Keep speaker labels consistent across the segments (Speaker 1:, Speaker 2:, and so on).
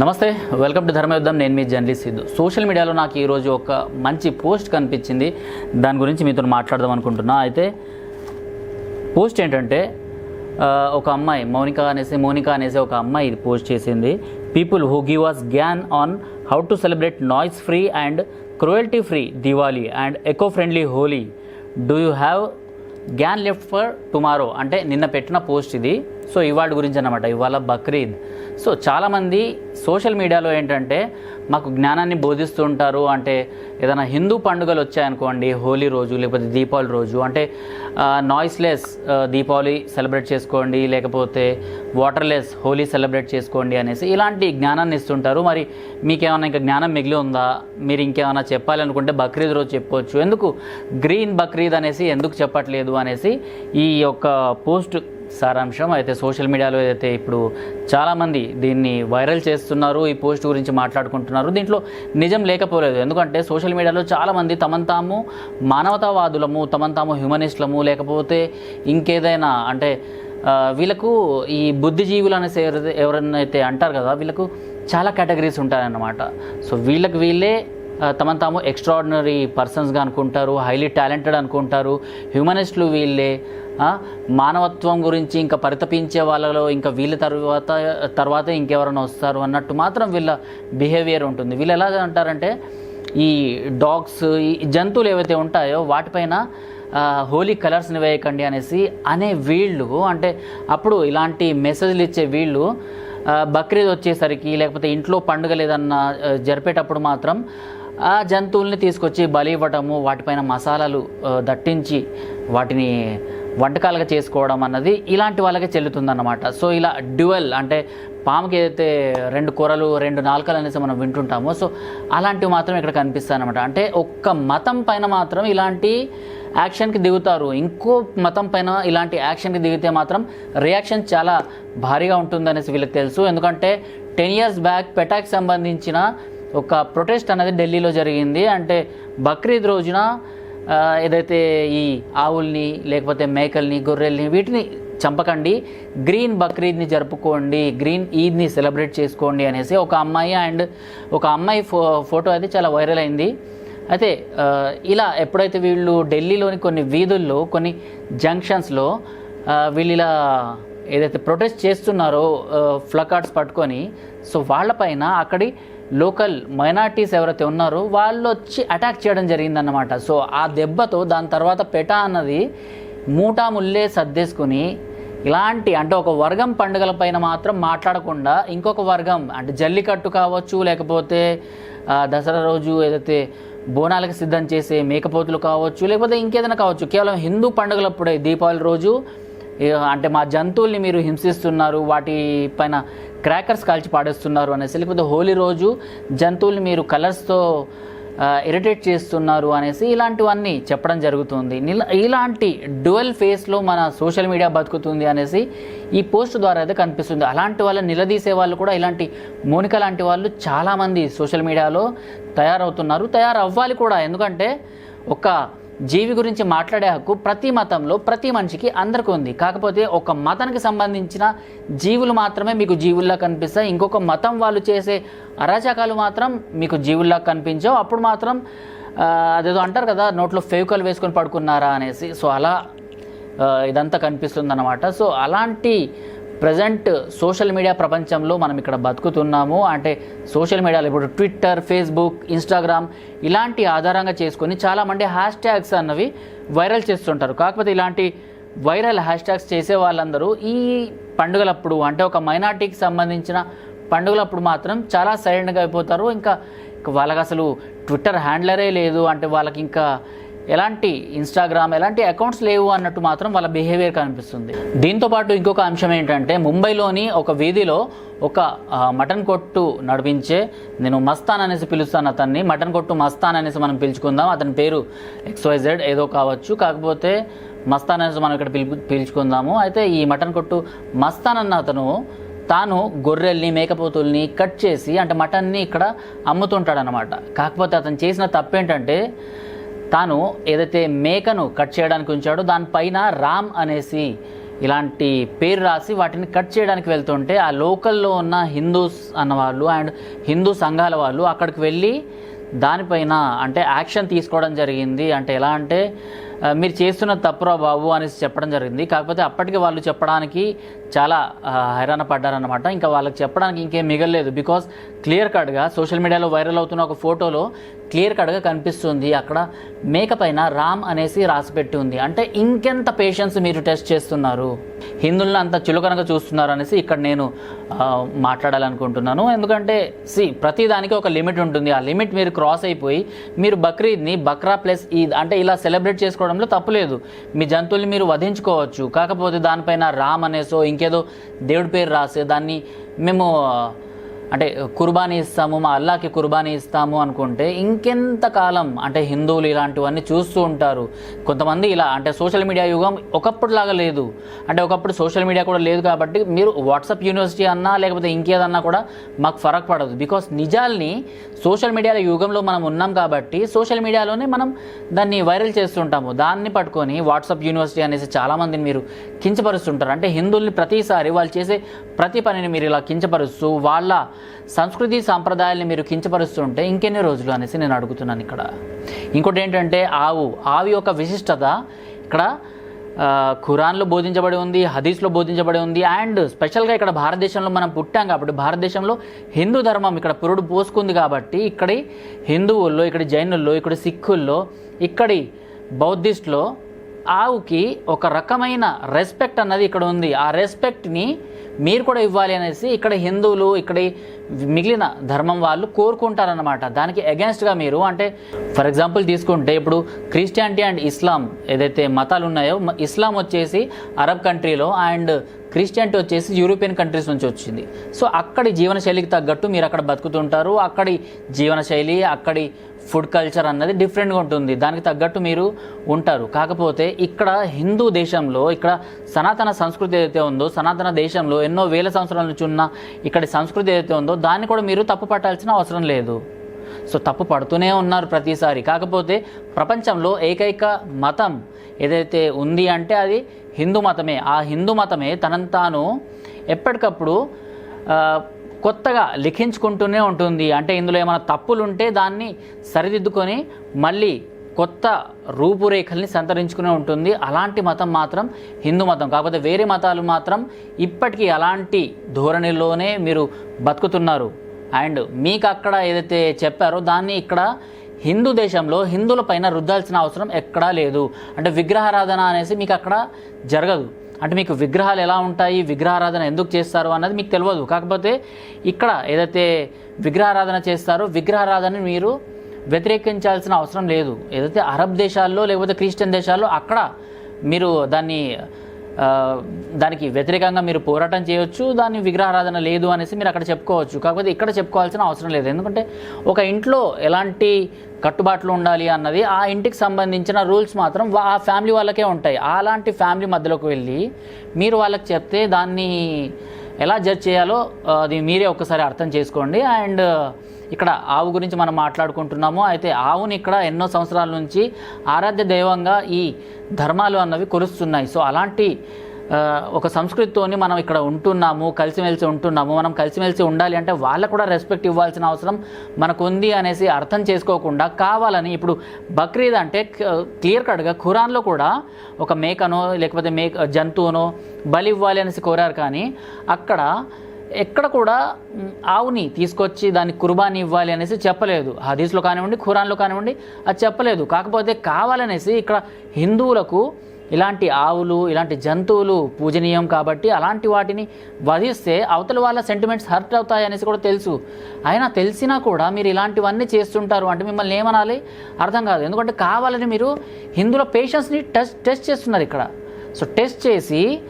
Speaker 1: నమస్తే welcome to ధర్మయుద్ధం. నేను మీ journalist Siddhu. Social మీడియాలో నాకు ఈరోజు ఒక మంచి పోస్ట్ కనిపించింది. దాని గురించి మీతో మాట్లాడదాం అనుకుంటున్నా. అయితే పోస్ట్ ఏంటంటే ఒక అమ్మాయి మౌనిక అనేసి మౌనిక అనేసి ఒక అమ్మాయి ఇది పోస్ట్ చేసింది. People who give us gyan on how to celebrate noise free and cruelty free Diwali and eco friendly Holi do you have gyan left for tomorrow అంటే నిన్న పెట్టిన పోస్ట్ ఇది. సో ఇవాళ గురించి అనమాట ఇవాళ బక్రీద్. సో చాలామంది సోషల్ మీడియాలో ఏంటంటే మాకు జ్ఞానాన్ని బోధిస్తూ ఉంటారు అంటే ఏదైనా హిందూ పండుగలు వచ్చాయనుకోండి హోలీ రోజు లేకపోతే దీపావళి రోజు అంటే నాయిస్లెస్ దీపావళి సెలబ్రేట్ చేసుకోండి లేకపోతే వాటర్లెస్ హోలీ సెలబ్రేట్ చేసుకోండి అనేసి ఇలాంటి జ్ఞానాన్ని ఇస్తుంటారు. మరి మీకేమైనా ఇంకా జ్ఞానం మిగిలి ఉందా? మీరు ఇంకేమైనా చెప్పాలనుకుంటే బక్రీద్ రోజు చెప్పవచ్చు ఎందుకు? గ్రీన్ బక్రీద్ అనేసి ఎందుకు చెప్పట్లేదు అనేసి ఈ యొక్క పోస్ట్ సారాంశం. అయితే సోషల్ మీడియాలో అయితే ఇప్పుడు చాలామంది దీన్ని వైరల్ చేస్తున్నారు ఈ పోస్ట్ గురించి మాట్లాడుకుంటున్నారు. దీంట్లో నిజం లేకపోలేదు. ఎందుకంటే సోషల్ మీడియాలో చాలామంది తమను తాము మానవతావాదులము తమను తాము హ్యూమనిస్టులము లేకపోతే ఇంకేదైనా అంటే వీళ్ళకు ఈ బుద్ధిజీవులు అనేసి ఎవరైతే ఎవరైనా అయితే అంటారు కదా వీళ్ళకు చాలా కేటగిరీస్ ఉంటాయన్నమాట. సో వీళ్ళకి వీళ్ళే తమను తాము ఎక్స్ట్రాడినరీ పర్సన్స్గా అనుకుంటారు హైలీ టాలెంటెడ్ అనుకుంటారు హ్యూమనిస్టులు వీళ్ళే. మానవత్వం గురించి ఇంకా పరితపించే వాళ్ళలో ఇంకా వీళ్ళ తర్వాత తర్వాత ఇంకెవరైనా వస్తారు అన్నట్టు మాత్రం వీళ్ళ బిహేవియర్ ఉంటుంది. వీళ్ళు ఎలా అంటారంటే ఈ డాగ్స్ ఈ జంతువులు ఏవైతే ఉంటాయో వాటిపైన హోలీ కలర్స్ని వేయకండి అనేసి అనే వీళ్ళు అంటే అప్పుడు ఇలాంటి మెసేజ్లు ఇచ్చే వీళ్ళు బక్రీద్ వచ్చేసరికి లేకపోతే ఇంట్లో పండుగ లేదన్న జరిపేటప్పుడు మాత్రం ఆ జంతువుల్ని తీసుకొచ్చి బలి ఇవ్వటము వాటిపైన మసాలాలు దట్టించి వాటిని వంటకాలుగా చేసుకోవడం అన్నది ఇలాంటి వాళ్ళకే చెల్లుతుందన్నమాట. సో ఇలా డ్యువల్ అంటే పాముకి ఏదైతే రెండు కూరలు రెండు నాలుకలు అనేసి మనం వింటుంటామో సో అలాంటివి మాత్రం ఇక్కడ కనిపిస్తాయి అనమాట అంటే ఒక్క మతం పైన మాత్రం ఇలాంటి యాక్షన్కి దిగుతారు. ఇంకో మతం పైన ఇలాంటి యాక్షన్కి దిగితే మాత్రం రియాక్షన్ చాలా భారీగా ఉంటుందనేసి వీళ్ళకి తెలుసు. ఎందుకంటే టెన్ ఇయర్స్ బ్యాక్ పెటాక్ సంబంధించిన ఒక ప్రొటెస్ట్ అనేది ఢిల్లీలో జరిగింది. అంటే బక్రీద్ రోజున ఏదైతే ఈ ఆవుల్ని లేకపోతే మేకల్ని గొర్రెల్ని వీటిని చంపకండి. గ్రీన్ బక్రీద్ని జరుపుకోండి గ్రీన్ ఈద్ని సెలబ్రేట్ చేసుకోండి అనేసి ఒక అమ్మాయి అండ్ ఒక అమ్మాయి ఫో ఫోటో అయితే చాలా వైరల్ అయింది. అయితే ఇలా ఎప్పుడైతే వీళ్ళు ఢిల్లీలోని కొన్ని వీధుల్లో కొన్ని జంక్షన్స్లో వీళ్ళు ఇలా ఏదైతే ప్రొటెస్ట్ చేస్తున్నారో ఫ్లకార్డ్స్ పట్టుకొని సో వాళ్ళపైన అక్కడి లోకల్ మైనార్టీస్ ఎవరైతే ఉన్నారో వాళ్ళు వచ్చి అటాక్ చేయడం జరిగిందన్నమాట. సో ఆ దెబ్బతో దాని తర్వాత పెటా అన్నది మూటా ముల్లే సర్దేసుకుని ఇలాంటి అంటే ఒక వర్గం పండుగల పైన మాత్రం మాట్లాడకుండా ఇంకొక వర్గం అంటే జల్లికట్టు కావచ్చు లేకపోతే దసరా రోజు ఏదైతే బోనాలకు సిద్ధం చేసే మేకపోతులు కావచ్చు లేకపోతే ఇంకేదైనా కావచ్చు. కేవలం హిందూ పండుగలప్పుడే దీపావళి రోజు అంటే మా జంతువుల్ని మీరు హింసిస్తున్నారు వాటి పైన క్రాకర్స్ కాల్చి పాడేస్తున్నారు అనేసి లేకపోతే హోలీ రోజు జంతువుల్ని మీరు కలర్స్తో ఇరిటేట్ చేస్తున్నారు అనేసి ఇలాంటివన్నీ చెప్పడం జరుగుతుంది. ఇలాంటి డ్యువల్ ఫేస్లో మన సోషల్ మీడియా బతుకుతుంది అనేసి ఈ పోస్ట్ ద్వారా అయితే కనిపిస్తుంది. అలాంటి వాళ్ళని నిలదీసే వాళ్ళు కూడా ఇలాంటి మోనిక లాంటి వాళ్ళు చాలామంది సోషల్ మీడియాలో తయారవుతున్నారు. తయారవ్వాలి కూడా. ఎందుకంటే ఒక జీవి గురించి మాట్లాడే హక్కు ప్రతి మతంలో ప్రతి మనిషికి అందరికీ ఉంది. కాకపోతే ఒక మతానికి సంబంధించిన జీవులు మాత్రమే మీకు జీవుల్లా కనిపిస్తాయి. ఇంకొక మతం వాళ్ళు చేసే అరాచకాలు మాత్రం మీకు జీవుల్లా కనిపించవు. అప్పుడు మాత్రం అదేదో అంటారు కదా నోట్లో ఫేవికల్ వేసుకొని పడుకున్నారా అనేసి. సో అలా ఇదంతా కనిపిస్తుంది అనమాట సో అలాంటి ప్రజెంట్ సోషల్ మీడియా ప్రపంచంలో మనం ఇక్కడ బతుకుతున్నాము. అంటే సోషల్ మీడియాలో ఇప్పుడు ట్విట్టర్ ఫేస్బుక్ ఇన్స్టాగ్రామ్ ఇలాంటి ఆధారంగా చేసుకొని చాలామంది హ్యాష్ ట్యాగ్స్ అన్నవి వైరల్ చేస్తుంటారు. కాకపోతే ఇలాంటి వైరల్ హ్యాష్ ట్యాగ్స్ చేసే వాళ్ళందరూ ఈ పండుగలప్పుడు అంటే ఒక మైనార్టీకి సంబంధించిన పండుగలప్పుడు మాత్రం చాలా సైలెంట్గా అయిపోతారు. ఇంకా వాళ్ళకి అసలు ట్విట్టర్ హ్యాండ్లరే లేదు. అంటే వాళ్ళకి ఇంకా ఎలాంటి ఇన్స్టాగ్రామ్ ఎలాంటి అకౌంట్స్ లేవు అన్నట్టు మాత్రం వాళ్ళ బిహేవియర్ కనిపిస్తుంది. దీంతో పాటు ఇంకొక అంశం ఏంటంటే ముంబైలోని ఒక వీధిలో ఒక మటన్ కొట్టు నడిపించే నేను మస్తాన్ అనేసి పిలుస్తాను అతన్ని. మటన్ కొట్టు మస్తాన్ అనేసి మనం పిలుచుకుందాం. అతని పేరు ఎక్స్వైజెడ్ ఏదో కావచ్చు. కాకపోతే మస్తాన్ అనేసి మనం ఇక్కడ పిలుపు పిలుచుకుందాము. అయితే ఈ మటన్ కొట్టు మస్తాన్ అన్న అతను తాను గొర్రెల్ని మేకపోతుల్ని కట్ చేసి అంటే మటన్ని ఇక్కడ అమ్ముతుంటాడనమాట కాకపోతే అతను చేసిన తప్పేంటంటే తాను ఏదైతే మేకను కట్ చేయడానికి ఉంచాడో దానిపైన రామ్ అనేసి ఇలాంటి పేరు రాసి వాటిని కట్ చేయడానికి వెళ్తుంటే ఆ లోకల్లో ఉన్న హిందూస్ అన్న వాళ్ళు అండ్ హిందూ సంఘాల వాళ్ళు అక్కడికి వెళ్ళి దానిపైన అంటే యాక్షన్ తీసుకోవడం జరిగింది. అంటే ఎలా అంటే మీరు చేస్తున్న తప్పురా బాబు అనేసి చెప్పడం జరిగింది. కాకపోతే అప్పటికి వాళ్ళు చెప్పడానికి చాలా హైరాణ పడ్డారనమాట ఇంకా వాళ్ళకి చెప్పడానికి ఇంకేం మిగలలేదు. బికాస్ క్లియర్ కట్గా సోషల్ మీడియాలో వైరల్ అవుతున్న ఒక ఫోటోలో క్లియర్ కట్గా కనిపిస్తుంది. అక్కడ మేక పైన రామ్ అనేసి రాసిపెట్టి ఉంది. అంటే ఇంకెంత పేషెన్స్ మీరు టెస్ట్ చేస్తున్నారు? హిందువులను అంత చులకనగా చూస్తున్నారు అనేసి ఇక్కడ నేను మాట్లాడాలనుకుంటున్నాను. ఎందుకంటే సి ప్రతిదానికి ఒక లిమిట్ ఉంటుంది. ఆ లిమిట్ మీరు క్రాస్ అయిపోయి మీరు బక్రీద్ని బక్రా ప్లస్ ఈద్ అంటే ఇలా సెలబ్రేట్ చేసుకోవడంలో తప్పులేదు మీ జంతువుల్ని మీరు వధించుకోవచ్చు. కాకపోతే దానిపైన రామ్ అనేసో ఇంకేదో దేవుడి పేరు రాసే దాన్ని మేము అంటే కుర్బానీ ఇస్తాము మా అల్లాకి కుర్బానీ ఇస్తాము అనుకుంటే ఇంకెంత కాలం అంటే హిందువులు ఇలాంటివన్నీ చూస్తూ ఉంటారు. కొంతమంది ఇలా అంటే సోషల్ మీడియా యుగం ఒకప్పుడులాగా లేదు. అంటే ఒకప్పుడు సోషల్ మీడియా కూడా లేదు కాబట్టి మీరు వాట్సాప్ యూనివర్సిటీ అన్నా లేకపోతే ఇంకేదన్నా కూడా మాకు ఫరక్ పడదు. బికాస్ నిజాల్ని సోషల్ మీడియాల యుగంలో మనం ఉన్నాం కాబట్టి సోషల్ మీడియాలోనే మనం దాన్ని వైరల్ చేస్తుంటాము. దాన్ని పట్టుకొని వాట్సాప్ యూనివర్సిటీ అనేసి చాలామందిని మీరు కించపరుస్తుంటారు. అంటే హిందువుల్ని ప్రతిసారి వాళ్ళు చేసే ప్రతి పనిని మీరు ఇలా కించపరుస్తూ వాళ్ళ సంస్కృతి సాంప్రదాయాల్ని మీరు కించపరుస్తుంటే ఇంకెన్ని రోజులు అనేసి నేను అడుగుతున్నాను ఇక్కడ. ఇంకోటి ఏంటంటే ఆవు ఆవు యొక్క విశిష్టత ఇక్కడ ఖురాన్లో బోధించబడి ఉంది హదీస్లో బోధించబడి ఉంది అండ్ స్పెషల్గా ఇక్కడ భారతదేశంలో మనం పుట్టాం కాబట్టి భారతదేశంలో హిందూ ధర్మం ఇక్కడ పురుడు పోసుకుంది కాబట్టి ఇక్కడి హిందువుల్లో ఇక్కడ జైనుల్లో ఇక్కడ సిక్కుల్లో ఇక్కడి బౌద్ధిస్ట్లో ఆవుకి ఒక రకమైన రెస్పెక్ట్ అన్నది ఇక్కడ ఉంది. ఆ రెస్పెక్ట్ని మీరు కూడా ఇవ్వాలి అనేసి ఇక్కడ హిందువులు ఇక్కడ మిగిలిన ధర్మం వాళ్ళు కోరుకుంటారనమాట దానికి అగేన్స్ట్గా మీరు అంటే ఫర్ ఎగ్జాంపుల్ తీసుకుంటే ఇప్పుడు క్రిస్టియానిటీ అండ్ ఇస్లాం ఏదైతే మతాలు ఉన్నాయో ఇస్లాం వచ్చేసి అరబ్ కంట్రీలో అండ్ క్రిస్టియానిటీ వచ్చేసి యూరోపియన్ కంట్రీస్ నుంచి వచ్చింది. సో అక్కడి జీవనశైలికి తగ్గట్టు మీరు అక్కడ బతుకుతుంటారు. అక్కడి జీవనశైలి అక్కడి ఫుడ్ కల్చర్ అన్నది డిఫరెంట్గా ఉంటుంది. దానికి తగ్గట్టు మీరు ఉంటారు. కాకపోతే ఇక్కడ హిందూ దేశంలో ఇక్కడ సనాతన సంస్కృతి ఏదైతే ఉందో సనాతన దేశంలో ఎన్నో వేల సంవత్సరాల నుంచి ఉన్న ఇక్కడి సంస్కృతి ఏదైతే ఉందో దాన్ని కూడా మీరు తప్పు పట్టాల్సిన అవసరం లేదు. సో తప్పు పడుతూనే ఉన్నారు ప్రతిసారి. కాకపోతే ప్రపంచంలో ఏకైక మతం ఏదైతే ఉంది అంటే అది హిందూ మతమే. ఆ హిందూ మతమే తనను తాను ఎప్పటికప్పుడు కొత్తగా లిఖించుకుంటూనే ఉంటుంది. అంటే ఇందులో ఏమైనా తప్పులు ఉంటే దాన్ని సరిదిద్దుకొని మళ్ళీ కొత్త రూపురేఖల్ని సంతరించుకునే ఉంటుంది. అలాంటి మతం మాత్రం హిందూ మతం. కాకపోతే వేరే మతాలు మాత్రం ఇప్పటికీ అలాంటి ధోరణిలోనే మీరు బతుకుతున్నారు. అండ్ మీకు అక్కడ ఏదైతే చెప్పారో దాన్ని ఇక్కడ హిందూ దేశంలో హిందువుల పైన రుద్దాల్సిన అవసరం ఎక్కడా లేదు. అంటే విగ్రహారాధన అనేసి మీకు అక్కడ జరగదు. అంటే మీకు విగ్రహాలు ఎలా ఉంటాయి విగ్రహారాధన ఎందుకు చేస్తారు అన్నది మీకు తెలియదు. కాకపోతే ఇక్కడ ఏదైతే విగ్రహారాధన చేస్తారో విగ్రహారాధన మీరు వ్యతిరేకించాల్సిన అవసరం లేదు. ఏదైతే అరబ్ దేశాల్లో లేకపోతే క్రిస్టియన్ దేశాల్లో అక్కడ మీరు దాన్ని దానికి వ్యతిరేకంగా మీరు పోరాటం చేయొచ్చు దాన్ని విగ్రహారాధన లేదు అనేసి మీరు అక్కడ చెప్పుకోవచ్చు. కాకపోతే ఇక్కడ చెప్పుకోవాల్సిన అవసరం లేదు. ఎందుకంటే ఒక ఇంట్లో ఎలాంటి కట్టుబాట్లు ఉండాలి అన్నది ఆ ఇంటికి సంబంధించిన రూల్స్ మాత్రం ఆ ఫ్యామిలీ వాళ్ళకే ఉంటాయి. అలాంటి ఫ్యామిలీ మధ్యలోకి వెళ్ళి మీరు వాళ్ళకి చెప్తే దాన్ని ఎలా జడ్జ్ చేయాలో అది మీరే ఒక్కసారి అర్థం చేసుకోండి. అండ్ ఇక్కడ ఆవు గురించి మనం మాట్లాడుకుంటున్నాము. అయితే ఆవుని ఇక్కడ ఎన్నో సంవత్సరాల నుంచి ఆరాధ్య దైవంగా ఈ ధర్మాలు అన్నవి కొలుస్తున్నాయి. సో అలాంటి ఒక సంస్కృతితోని మనం ఇక్కడ ఉంటున్నాము కలిసిమెలిసి ఉంటున్నాము. మనం కలిసిమెలిసి ఉండాలి అంటే వాళ్ళకు కూడా రెస్పెక్ట్ ఇవ్వాల్సిన అవసరం మనకు ఉంది అనేసి అర్థం చేసుకోకుండా కావాలని ఇప్పుడు బక్రీద్ అంటే క్లియర్ కట్గా ఖురాన్లో కూడా ఒక మేకనో లేకపోతే మేక జంతువునో బలి ఇవ్వాలి అనేసి కోరారు కానీ అక్కడ ఎక్కడ కూడా ఆవుని తీసుకొచ్చి దాన్ని కుర్బానీ ఇవ్వాలి అనేసి చెప్పలేదు. హదీస్లో కానివ్వండి ఖురాన్లో కానివ్వండి అది చెప్పలేదు. కాకపోతే కావాలనేసి ఇక్కడ హిందువులకు ఇలాంటి ఆవులు ఇలాంటి జంతువులు పూజనీయం కాబట్టి అలాంటి వాటిని వధిస్తే అవతల వాళ్ళ సెంటిమెంట్స్ హర్ట్ అవుతాయి అనేసి కూడా తెలుసు. అయినా తెలిసినా కూడా మీరు ఇలాంటివన్నీ చేస్తుంటారు అంటే మిమ్మల్ని ఏమనాలి? అర్థం కాదు. ఎందుకంటే కావాలని మీరు హిందువుల పేషెన్స్ని టెస్ట్ టెస్ట్ చేస్తున్నారు ఇక్కడ. సో టెస్ట్ చేసి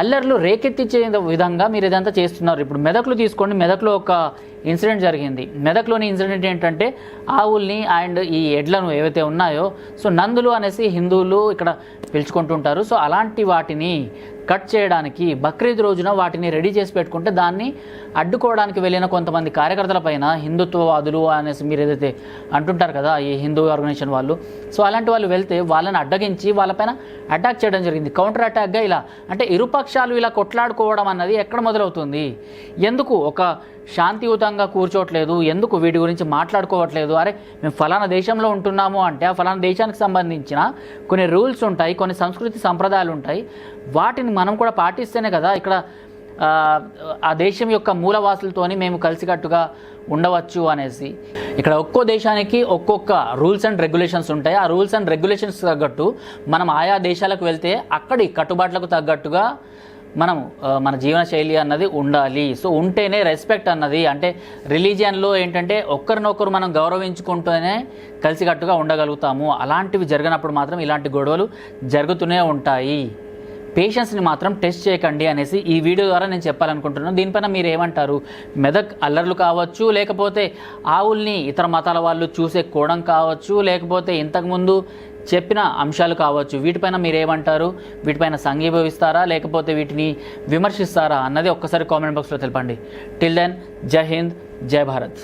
Speaker 1: అల్లర్లు రేకెత్తించే విధంగా మీరు ఇదంతా చేస్తున్నారు. ఇప్పుడు మెదక్లో తీసుకోండి. మెదక్లో ఒక ఇన్సిడెంట్ జరిగింది. మెదక్లోని ఇన్సిడెంట్ ఏంటంటే ఆవుల్ని అండ్ ఈ ఎడ్లను ఏవైతే ఉన్నాయో సో నందులు అనేసి హిందువులు ఇక్కడ పిలుచుకుంటుంటారు. సో అలాంటి వాటిని కట్ చేయడానికి బక్రీద్ రోజున వాటిని రెడీ చేసి పెట్టుకుంటే దాన్ని అడ్డుకోవడానికి వెళ్ళిన కొంతమంది కార్యకర్తల పైన హిందుత్వవాదులు అనేసి మీరు ఏదైతే అంటుంటారు కదా ఈ హిందూ ఆర్గనైజేషన్ వాళ్ళు సో అలాంటి వాళ్ళు వెళ్తే వాళ్ళని అడ్డగించి వాళ్ళపైన అటాక్ చేయడం జరిగింది. కౌంటర్ అటాక్గా ఇలా అంటే ఇరుపక్షాలు ఇలా కొట్లాడుకోవడం అన్నది ఎక్కడ మొదలవుతుంది? ఎందుకు ఒక శాంతియుతంగా కూర్చోవట్లేదు ఎందుకు వీటి గురించి మాట్లాడుకోవట్లేదు? అరే మేము ఫలానా దేశంలో ఉంటున్నాము అంటే ఆ ఫలానా దేశానికి సంబంధించిన కొన్ని రూల్స్ ఉంటాయి కొన్ని సంస్కృతి సంప్రదాయాలు ఉంటాయి. వాటిని మనం కూడా పాటిస్తేనే కదా ఇక్కడ ఆ, దేశం యొక్క మూలవాసులతోని మేము కలిసికట్టుగా ఉండవచ్చు అనేసి. ఇక్కడ ఒక్కో దేశానికి ఒక్కొక్క రూల్స్ అండ్ రెగ్యులేషన్స్ ఉంటాయి. ఆ రూల్స్ అండ్ రెగ్యులేషన్స్ తగ్గట్టు మనం ఆయా దేశాలకు వెళ్తే అక్కడి కట్టుబాట్లకు తగ్గట్టుగా మనం మన జీవన శైలి అన్నది ఉండాలి. సో ఉంటేనే రెస్పెక్ట్ అన్నది. అంటే రిలీజియన్లో ఏంటంటే ఒక్కరినొకరు మనం గౌరవించుకుంటూనే కలిసికట్టుగా ఉండగలుగుతాము. అలాంటివి జరిగినప్పుడు మాత్రం ఇలాంటి గొడవలు జరుగుతూనే ఉంటాయి. పేషెంట్స్ని మాత్రం టెస్ట్ చేయకండి అనేసి ఈ వీడియో ద్వారా నేను చెప్పాలనుకుంటున్నాను. దీనిపైన మీరు ఏమంటారు? మెదక్ అల్లర్లు కావచ్చు లేకపోతే ఆవుల్ని ఇతర మతాల వాళ్ళు చూసే కోణం కావచ్చు లేకపోతే ఇంతకుముందు చెప్పిన అంశాలు కావచ్చు వీటిపైన మీరేమంటారు వీటిపైన సంఘీభవిస్తారా? లేకపోతే వీటిని విమర్శిస్తారా? అన్నది ఒక్కసారి కామెంట్ బాక్స్లో తెలపండి. టిల్ దెన్ జై హింద్ జై భారత్